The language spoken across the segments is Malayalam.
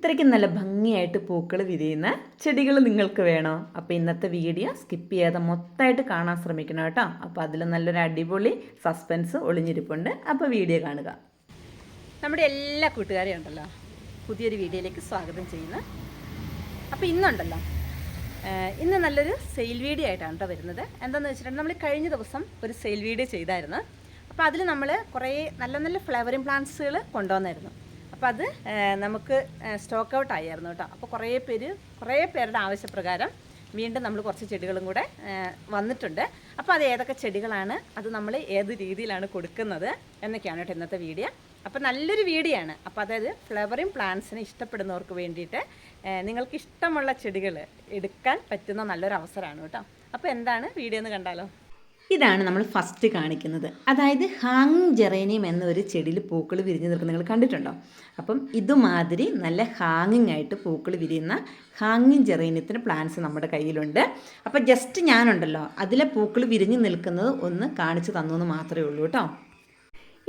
ഇത്രയ്ക്ക് നല്ല ഭംഗിയായിട്ട് പൂക്കൾ വിരിയുന്ന ചെടികൾ നിങ്ങൾക്ക് വേണോ. അപ്പോൾ ഇന്നത്തെ വീഡിയോ സ്കിപ്പ് ചെയ്യാതെ മൊത്തമായിട്ട് കാണാൻ ശ്രമിക്കണം കേട്ടോ. അപ്പോൾ അതിൽ നല്ലൊരു അടിപൊളി സസ്പെൻസ് ഒളിഞ്ഞിരിപ്പുണ്ട്. അപ്പോൾ വീഡിയോ കാണുക. നമ്മുടെ എല്ലാ കൂട്ടുകാരെയും ഉണ്ടല്ലോ. പുതിയൊരു വീഡിയോയിലേക്ക് സ്വാഗതം ചെയ്യുന്നു. അപ്പോൾ ഇന്നുണ്ടല്ലോ. ഇന്ന് നല്ലൊരു സെയിൽ വീഡിയോ ആയിട്ടാണ് കേട്ടോ വരുന്നത്. എന്താണെന്ന് വെച്ചിട്ടുണ്ടെങ്കിൽ നമ്മൾ കഴിഞ്ഞ ദിവസം ഒരു സെയിൽ വീഡിയോ ചെയ്തായിരുന്നു. അപ്പോൾ അതിൽ നമ്മൾ കുറേ നല്ല നല്ല ഫ്ലവറിങ് പ്ലാന്റ്സുകൾ കൊണ്ടുവന്നായിരുന്നു. അപ്പോൾ അത് നമുക്ക് സ്റ്റോക്ക് ഔട്ട് ആയിരുന്നു കേട്ടോ. അപ്പോൾ കുറേ പേര് കുറേ പേരുടെ ആവശ്യപ്രകാരം വീണ്ടും നമ്മൾ കുറച്ച് ചെടികളും കൂടെ വന്നിട്ടുണ്ട്. അപ്പോൾ അത് ഏതൊക്കെ ചെടികളാണ് അത് നമ്മൾ ഏത് രീതിയിലാണ് കൊടുക്കുന്നത് എന്നൊക്കെയാണ് കേട്ടോ ഇന്നത്തെ വീഡിയോ. അപ്പോൾ നല്ലൊരു വീഡിയോ ആണ്. അപ്പോൾ അതായത് ഫ്ലവറിങ് പ്ലാന്റ്സിനെ ഇഷ്ടപ്പെടുന്നവർക്ക് വേണ്ടിയിട്ട് നിങ്ങൾക്ക് ഇഷ്ടമുള്ള ചെടികൾ എടുക്കാൻ പറ്റുന്ന നല്ലൊരു അവസരമാണ് കേട്ടോ. അപ്പോൾ എന്താണ് വീഡിയോ എന്ന് കണ്ടാലോ? ഇതാണ് നമ്മൾ ഫസ്റ്റ് കാണിക്കുന്നത്. അതായത് ഹാങ് ജെറേനിയം എന്നൊരു ചെടിയിൽ പൂക്കൾ വിരിഞ്ഞു നിൽക്കുന്നത് നിങ്ങൾ കണ്ടിട്ടുണ്ടോ? അപ്പം ഇതുമാതിരി നല്ല ഹാങ്ങിങ് ആയിട്ട് പൂക്കൾ വിരിയുന്ന ഹാങ്ങിങ് ജെറേനിയത്തിന് പ്ലാന്റ്സ് നമ്മുടെ കയ്യിലുണ്ട്. അപ്പോൾ ജസ്റ്റ് ഞാനുണ്ടല്ലോ അതിലെ പൂക്കൾ വിരിഞ്ഞു നിൽക്കുന്നത് ഒന്ന് കാണിച്ചു തന്നു എന്ന് മാത്രമേ ഉള്ളൂ കേട്ടോ.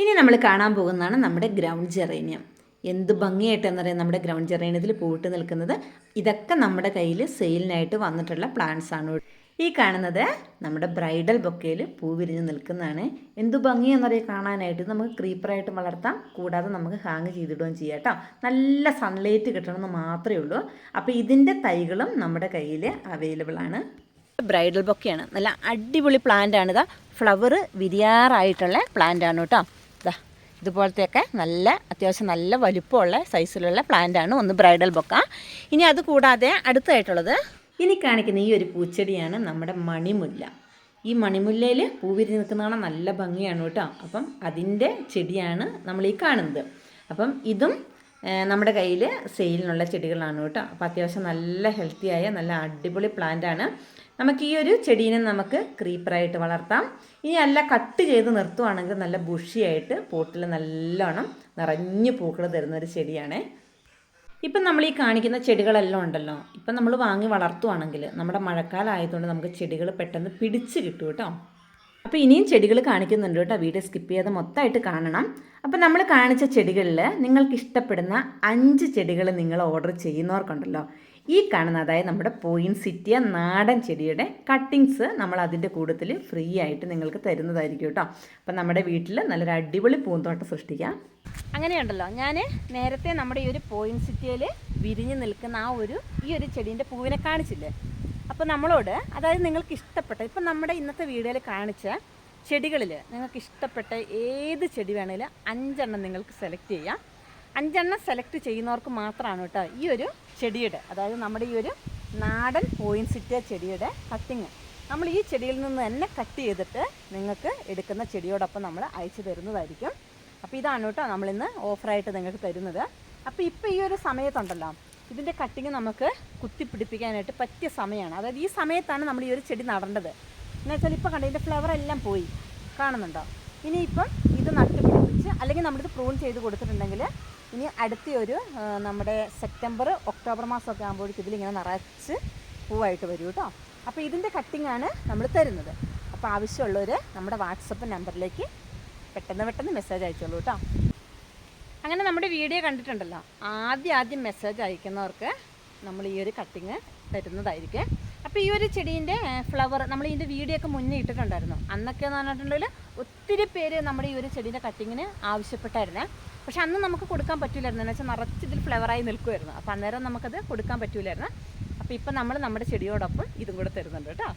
ഇനി നമ്മൾ കാണാൻ പോകുന്നതാണ് നമ്മുടെ ഗ്രൗണ്ട് ജെറേനിയം എന്ത് ഭംഗിയായിട്ടെന്നറിയാം നമ്മുടെ ഗ്രൗണ്ട് ജെറേനിയത്തിൽ പൂവിട്ട് നിൽക്കുന്നത്? ഇതൊക്കെ നമ്മുടെ കയ്യിൽ സെയിലിനായിട്ട് വന്നിട്ടുള്ള പ്ലാന്റ്സ് ആണ് ഈ കാണുന്നത് നമ്മുടെ ബ്രൈഡൽ ബൊക്കയിൽ പൂ വിരിഞ്ഞ് നിൽക്കുന്നതാണ്. എന്ത് ഭംഗിയെന്നറിയാം കാണാനായിട്ട്? നമുക്ക് ക്രീപ്പറായിട്ട് വളർത്താം. കൂടാതെ നമുക്ക് ഹാങ് ചെയ്തിടുകയും ചെയ്യാം കേട്ടോ. നല്ല സൺലൈറ്റ് കിട്ടണമെന്ന് മാത്രമേ ഉള്ളൂ. അപ്പോൾ ഇതിന്റെ തൈകളും നമ്മുടെ കയ്യിൽ അവൈലബിൾ ആണ്. ബ്രൈഡൽ ബൊക്കെയാണ്. നല്ല അടിപൊളി പ്ലാന്റ് ആണ്. ഇതാ ഫ്ലവർ വിരിയാറായിട്ടുള്ള പ്ലാന്റ് ആണ് കേട്ടോ. ഇതാ ഇതുപോലത്തെയൊക്കെ നല്ല അത്യാവശ്യം നല്ല വലുപ്പമുള്ള സൈസിലുള്ള പ്ലാന്റ് ആണ് ഒന്ന് ബ്രൈഡൽ ബൊക്ക. ഇനി അത് കൂടാതെ അടുത്തായിട്ടുള്ളത് ഇനി കാണിക്കുന്ന ഈ ഒരു പൂച്ചെടിയാണ് നമ്മുടെ മണിമുല്ല. ഈ മണിമുല്ലയിൽ പൂവിരി നിൽക്കുന്ന കാണാൻ നല്ല ഭംഗിയാണ് കേട്ടോ. അപ്പം അതിന്റെ ചെടിയാണ് നമ്മൾ ഈ കാണുന്നത്. അപ്പം ഇതും നമ്മുടെ കയ്യിൽ സെയിലിനുള്ള ചെടികളാണ് കേട്ടോ. അപ്പോൾ അത്യാവശ്യം നല്ല ഹെൽത്തിയായ നല്ല അടിപൊളി പ്ലാന്റ് ആണ്. നമുക്ക് ഈ ഒരു ചെടീനെ നമുക്ക് ക്രീപ്പറായിട്ട് വളർത്താം. ഇനി അല്ല കട്ട് ചെയ്ത് നിർത്തുവാണെങ്കിൽ നല്ല ബുഷിയായിട്ട് പോട്ടിൽ നല്ലോണം നിറഞ്ഞു പൂക്കൾ തരുന്ന ഒരു ചെടിയാണേ. ഇപ്പം നമ്മൾ ഈ കാണിക്കുന്ന ചെടികളെല്ലാം ഉണ്ടല്ലോ. ഇപ്പം നമ്മൾ വാങ്ങി വളർത്തുവാണെങ്കിൽ നമ്മുടെ മഴക്കാലം ആയതുകൊണ്ട് നമുക്ക് ചെടികൾ പെട്ടെന്ന് പിടിച്ച് കിട്ടും കേട്ടോ. അപ്പോൾ ഇനിയും ചെടികൾ കാണിക്കുന്നുണ്ട് കേട്ടോ. വീഡിയോ സ്കിപ്പ് ചെയ്യാതെ മൊത്തമായിട്ട് കാണണം. അപ്പോൾ നമ്മൾ കാണിച്ച ചെടികളിൽ നിങ്ങൾക്ക് ഇഷ്ടപ്പെടുന്ന അഞ്ച് ചെടികൾ നിങ്ങൾ ഓർഡർ ചെയ്യുന്നവർക്കുണ്ടല്ലോ. ഈ കാണുന്ന അതായത് നമ്മുടെ പോയിൻ സിറ്റിയ നാടൻ ചെടിയുടെ കട്ടിങ്സ് നമ്മൾ അതിന്റെ കൂട്ടത്തിൽ ഫ്രീ ആയിട്ട് നിങ്ങൾക്ക് തരുന്നതായിരിക്കും കേട്ടോ. അപ്പം നമ്മുടെ വീട്ടിൽ നല്ലൊരു അടിപൊളി പൂന്തോട്ടം സൃഷ്ടിക്കാം. അങ്ങനെയുണ്ടല്ലോ. ഞാൻ നേരത്തെ നമ്മുടെ ഈ ഒരു പോയിൻ സിറ്റിയിൽ വിരിഞ്ഞ് നിൽക്കുന്ന ആ ഒരു ഈ ഒരു ചെടീന്റെ പൂവിനെ കാണിച്ചില്ലേ? അപ്പോൾ നമ്മളോട് അതായത് നിങ്ങൾക്ക് ഇഷ്ടപ്പെട്ട ഇപ്പം നമ്മുടെ ഇന്നത്തെ വീഡിയോയിൽ കാണിച്ച ചെടികളിൽ നിങ്ങൾക്ക് ഇഷ്ടപ്പെട്ട ഏത് ചെടി വേണേലും അഞ്ചെണ്ണം നിങ്ങൾക്ക് സെലക്ട് ചെയ്യാം. അഞ്ചെണ്ണം സെലക്ട് ചെയ്യുന്നവർക്ക് മാത്രമാണ് കേട്ടോ ഈ ഒരു ചെടിയുടെ അതായത് നമ്മുടെ ഈ ഒരു നാടൻ പോയിൻസിറ്റ ചെടിയുടെ കട്ടിങ് നമ്മൾ ഈ ചെടിയിൽ നിന്ന് തന്നെ കട്ട് ചെയ്തിട്ട് നിങ്ങൾക്ക് എടുക്കുന്ന ചെടിയോടൊപ്പം നമ്മൾ അയച്ചു തരുന്നതായിരിക്കും. അപ്പോൾ ഇതാണ് കേട്ടോ നമ്മളിന്ന് ഓഫറായിട്ട് നിങ്ങൾക്ക് തരുന്നത്. അപ്പോൾ ഇപ്പോൾ ഈ ഒരു സമയത്തുണ്ടല്ലോ ഇതിന്റെ കട്ടിങ് നമുക്ക് കുത്തിപ്പിടിപ്പിക്കാനായിട്ട് പറ്റിയ സമയമാണ്. അതായത് ഈ സമയത്താണ് നമ്മൾ ഈ ഒരു ചെടി നടേണ്ടത്. എന്ന് വെച്ചാൽ ഇപ്പോൾ കണ്ട ഇതിന്റെ ഫ്ലവർ എല്ലാം പോയി. കാണുന്നുണ്ടോ? ഇനിയിപ്പം ഇത് നട്ടുപിടിപ്പിച്ച് അല്ലെങ്കിൽ നമ്മളിത് പ്രൂൺ ചെയ്ത് കൊടുത്തിട്ടുണ്ടെങ്കിൽ ഇനി അടുത്ത ഒരു നമ്മുടെ സെപ്റ്റംബർ ഒക്ടോബർ മാസമൊക്കെ ആകുമ്പോഴേക്കും ഇതിലിങ്ങനെ നിറച്ച് പൂവായിട്ട് വരും കേട്ടോ. അപ്പോൾ ഇതിന്റെ കട്ടിങ്ങാണ് നമ്മൾ തരുന്നത്. അപ്പോൾ ആവശ്യമുള്ളവർ നമ്മുടെ വാട്സപ്പ് നമ്പറിലേക്ക് പെട്ടെന്ന് പെട്ടെന്ന് മെസ്സേജ് അയച്ചോളൂ കേട്ടോ. അങ്ങനെ നമ്മുടെ വീഡിയോ കണ്ടിട്ടുണ്ടല്ലോ. ആദ്യം ആദ്യം മെസ്സേജ് അയക്കുന്നവർക്ക് നമ്മൾ ഈ ഒരു കട്ടിങ് തരുന്നതായിരിക്കും. അപ്പോൾ ഈ ഒരു ചെടീന്റെ ഫ്ലവർ നമ്മൾ ഇതിന്റെ വീഡിയോ ഒക്കെ മുന്നേ ഇട്ടിട്ടുണ്ടായിരുന്നു. അന്നൊക്കെ എന്ന് പറഞ്ഞിട്ടുണ്ടെങ്കിൽ ഒത്തിരി പേര് നമ്മുടെ ഈ ഒരു ചെടീന്റെ കട്ടിങ്ങിന് ആവശ്യപ്പെട്ടായിരുന്നേ. പക്ഷെ അന്ന് നമുക്ക് കൊടുക്കാൻ പറ്റില്ലായിരുന്നു എന്ന് വെച്ചാൽ നിറച്ച് ഇതിൽ ഫ്ലവറായി നിൽക്കുമായിരുന്നു അപ്പോൾ അന്നേരം നമുക്കത് കൊടുക്കാൻ പറ്റില്ലായിരുന്നു അപ്പോൾ ഇപ്പം നമ്മൾ നമ്മുടെ ചെടിയോടൊപ്പം ഇതും കൂടെ തരുന്നുണ്ട് കേട്ടോ.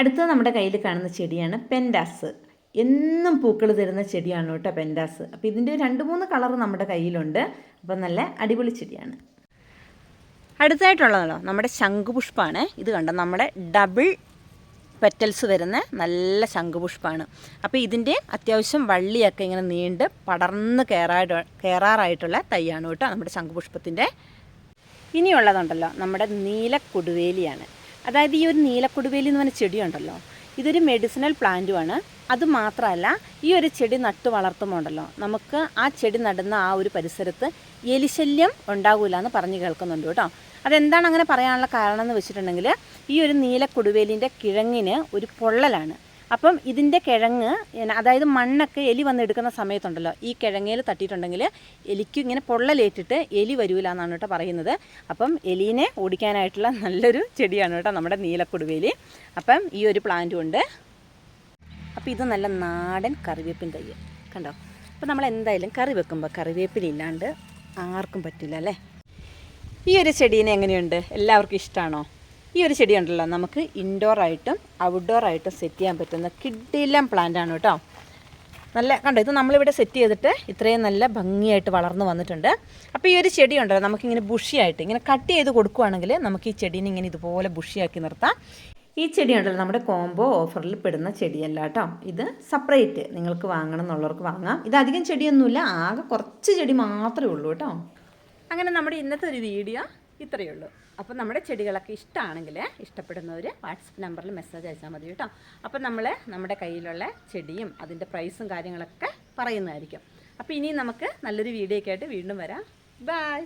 അടുത്തത് നമ്മുടെ കയ്യിൽ കാണുന്ന ചെടിയാണ് പെൻഡാസ്. എന്നും പൂക്കൾ തരുന്ന ചെടിയാണ് കേട്ടോ പെൻഡാസ്. അപ്പോൾ ഇതിന്റെ രണ്ട് മൂന്ന് കളർ നമ്മുടെ കയ്യിലുണ്ട്. അപ്പം നല്ല അടിപൊളി ചെടിയാണ്. അടുത്തായിട്ടുള്ളതല്ലോ നമ്മുടെ ശംഖുപുഷ്പമാണ് ഇത് കണ്ടോ നമ്മുടെ ഡബിൾ പെറ്റൽസ് വരുന്ന നല്ല ശംഖുപുഷ്പമാണ് അപ്പോൾ ഇതിന്റെ അത്യാവശ്യം വള്ളിയൊക്കെ ഇങ്ങനെ നീണ്ട് പടർന്ന് കയറായിട്ട് കയറാറായിട്ടുള്ള തൈയാണ് കേട്ടോ നമ്മുടെ ശംഖുപുഷ്പത്തിന്റെ ഇനിയുള്ളതുണ്ടല്ലോ നമ്മുടെ നീലക്കൊടുവേലിയാണ്. അതായത് ഈ ഒരു നീലക്കൊടുവേലി എന്ന് പറഞ്ഞ ചെടിയുണ്ടല്ലോ ഇതൊരു മെഡിസിനൽ പ്ലാന്റുമാണ് അത് മാത്രമല്ല ഈ ഒരു ചെടി നട്ടു വളർത്തുമ്പോണ്ടല്ലോ നമുക്ക് ആ ചെടി നടുന്ന ആ ഒരു പരിസരത്ത് എലിശല്യം ഉണ്ടാകില്ല എന്ന് പറഞ്ഞു കേൾക്കുന്നുണ്ട് കേട്ടോ. അതെന്താണ് അങ്ങനെ പറയാനുള്ള കാരണം എന്ന് വെച്ചിട്ടുണ്ടെങ്കിൽ ഈ ഒരു നീലക്കൊടുവേലിന്റെ കിഴങ്ങിന് ഒരു പൊള്ളലാണ്. അപ്പം ഇതിന്റെ കിഴങ്ങ് അതായത് മണ്ണൊക്കെ എലി വന്ന് എടുക്കുന്ന സമയത്തുണ്ടല്ലോ ഈ കിഴങ്ങയിൽ തട്ടിയിട്ടുണ്ടെങ്കിൽ എലിക്ക് ഇങ്ങനെ പൊള്ളലേറ്റിട്ട് എലി വരൂല എന്നാണ് കേട്ടോ പറയുന്നത്. അപ്പം എലീനെ ഓടിക്കാനായിട്ടുള്ള നല്ലൊരു ചെടിയാണ് കേട്ടോ നമ്മുടെ നീലക്കൊടുവേലി. അപ്പം ഈ ഒരു പ്ലാന്റും ഉണ്ട്. അപ്പം ഇത് നല്ല നാടൻ കറിവേപ്പിൻ തൈ കണ്ടോ? അപ്പം നമ്മൾ എന്തായാലും കറി വെക്കുമ്പോൾ കറിവേപ്പില ഇല്ലാണ്ട് ആർക്കും പറ്റില്ല അല്ലേ? ഈ ഒരു ചെടീനെ എങ്ങനെയുണ്ട്? എല്ലാവർക്കും ഇഷ്ടമാണോ ഈ ഒരു ചെടി ഉണ്ടല്ലോ നമുക്ക് ഇൻഡോർ ആയിട്ടും ഔട്ട്ഡോർ ആയിട്ടും സെറ്റ് ചെയ്യാൻ പറ്റുന്ന കിഡിലം പ്ലാന്റ് ആണ് കേട്ടോ. നല്ല കണ്ടോ ഇത് നമ്മളിവിടെ സെറ്റ് ചെയ്തിട്ട് ഇത്രയും നല്ല ഭംഗിയായിട്ട് വളർന്നു വന്നിട്ടുണ്ട്. അപ്പോൾ ഈ ഒരു ചെടി ഉണ്ടല്ലോ നമുക്കിങ്ങനെ ബുഷിയായിട്ട് ഇങ്ങനെ കട്ട് ചെയ്ത് കൊടുക്കുകയാണെങ്കിൽ നമുക്ക് ഈ ചെടീനെ ഇങ്ങനെ ഇതുപോലെ ബുഷിയാക്കി നിർത്താം. ഈ ചെടി ഉണ്ടല്ലോ നമ്മുടെ കോംബോ ഓഫറിൽ പെടുന്ന ചെടിയല്ല കേട്ടോ. ഇത് സെപ്പറേറ്റ് നിങ്ങൾക്ക് വാങ്ങണം എന്നുള്ളവർക്ക് വാങ്ങാം. ഇത് അധികം ചെടിയൊന്നുമില്ല ആകെ കുറച്ച് ചെടി മാത്രമേ ഉള്ളൂ കേട്ടോ. അങ്ങനെ നമ്മുടെ ഇന്നത്തെ ഒരു വീഡിയോ ഇത്രയേ ഉള്ളൂ. അപ്പോൾ നമ്മുടെ ചെടികളൊക്കെ ഇഷ്ടമാണെങ്കിൽ ഇഷ്ടപ്പെടുന്നവർ വാട്സപ്പ് നമ്പറിൽ മെസ്സേജ് അയച്ചാൽ മതി കേട്ടോ. അപ്പോൾ നമ്മൾ നമ്മുടെ കയ്യിലുള്ള ചെടിയും അതിന്റെ പ്രൈസും കാര്യങ്ങളൊക്കെ പറയുന്നതായിരിക്കും. അപ്പോൾ ഇനി നമുക്ക് നല്ലൊരു വീഡിയോ ഒക്കെ ആയിട്ട് വീണ്ടും വരാം. ബൈ.